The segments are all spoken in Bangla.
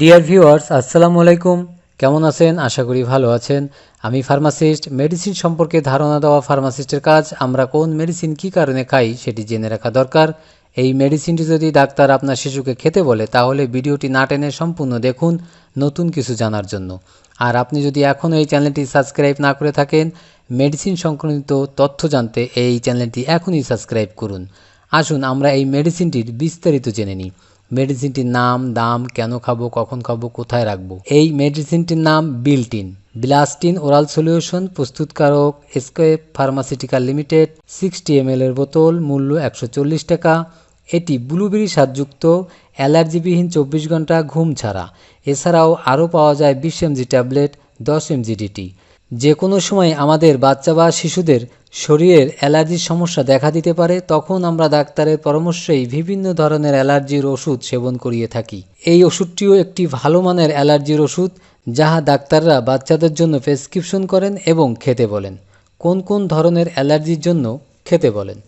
ডিয়ার ভিউয়ার্স আসসালামু আলাইকুম। কেমন আছেন? আশা করি ভালো আছেন। আমি ফার্মাসিস্ট মেডিসিন সম্পর্কে ধারণা দেওয়া ফার্মাসিস্টের কাজ, আমরা কোন মেডিসিন কী কারণে খাই সেটি জেনে রাখা দরকার। এই মেডিসিনটি যদি ডাক্তার আপনার শিশুকে খেতে বলে, তাহলে ভিডিওটি না টেনে সম্পূর্ণ দেখুন নতুন কিছু জানার জন্য। আর আপনি যদি এখনও এই চ্যানেলটি সাবস্ক্রাইব না করে থাকেন মেডিসিন সংক্রান্ত তথ্য জানতে এই চ্যানেলটি এখনই সাবস্ক্রাইব করুন। আসুন আমরা এই মেডিসিনটির বিস্তারিত জেনে নিই। মেডিসিনটির নাম, দাম, কেন খাব, কখন খাব, কোথায় রাখব? এই মেডিসিনটির নাম বিল্টিন। বিলাস্টিন ওরাল সলিউশন, প্রস্তুতকারক এসকোয়েপ ফার্মাসিউটিক্যাল লিমিটেড, সিক্সটি এম এর বোতল, মূল্য একশো চল্লিশ টাকা। এটি ব্লুবেরি স্বাদযুক্ত, অ্যালার্জিবিহীন চব্বিশ ঘণ্টা ঘুম ছাড়া। এছাড়াও আরও পাওয়া যায় বিশ এমজি ট্যাবলেট, দশ এমজি ডিটি। যে কোনো সময় আমাদের বাচ্চা বা শিশুদের শরীরের অ্যালার্জির সমস্যা দেখা দিতে পারে, তখন আমরা ডাক্তারের পরামর্শেই বিভিন্ন ধরনের অ্যালার্জির ওষুধ সেবন করিয়ে থাকি। এই ওষুধটিও একটি ভালো মানের অ্যালার্জির ওষুধ, যাহা ডাক্তাররা বাচ্চাদের জন্য প্রেসক্রিপশন করেন এবং খেতে বলেন। কোন কোন ধরনের অ্যালার্জির জন্য খেতে বলেন?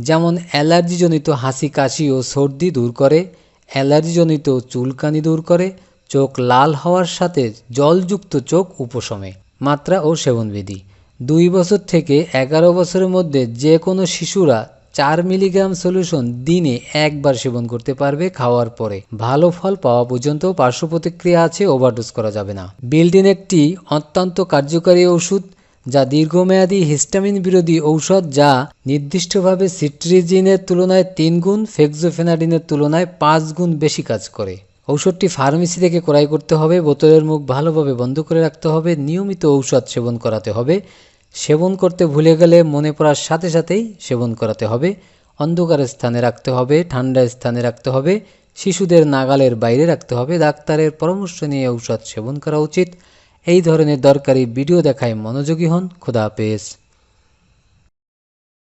যেমন, অ্যালার্জিজনিত হাসি কাশি ও সর্দি দূর করে, অ্যালার্জিজনিত চুলকানি দূর করে, চোখ লাল হওয়ার সাথে জলযুক্ত চোখ উপশমে। মাত্রা ও সেবনবিধি। দুই বছর থেকে এগারো বছরের মধ্যে যে কোনো শিশুরা চার মিলিগ্রাম সলিউশন দিনে একবার সেবন করতে পারবে খাওয়ার পরে। ভালো ফল পাওয়া পর্যন্ত পার্শ্ব প্রতিক্রিয়া আছে, ওভারডোজ করা যাবে না। বিল্ডিন একটি অত্যন্ত কার্যকারী ওষুধ যা দীর্ঘমেয়াদী হিস্টামিন বিরোধী ঔষধ যা নির্দিষ্টভাবে সিট্রিজিনের তুলনায় তিন গুণ, ফেক্সোফেনাডিনের তুলনায় পাঁচ গুণ বেশি কাজ করে। ঔষধটি ফার্মেসি থেকে ক্রয় করতে হবে, বোতলের মুখ ভালোভাবে বন্ধ করে রাখতে হবে, নিয়মিত ঔষধ সেবন করাতে হবে। সেবন করতে ভুলে গেলে মনে পড়ার সাথে সাথেই সেবন করাতে হবে। অন্ধকার স্থানে রাখতে হবে, ঠান্ডা স্থানে রাখতে হবে, শিশুদের নাগালের বাইরে রাখতে হবে। ডাক্তারের পরামর্শ নিয়ে ঔষধ সেবন করা উচিত। এই ধরনের দরকারি ভিডিও দেখায় মনোযোগী হন। খোদা হাফেজ।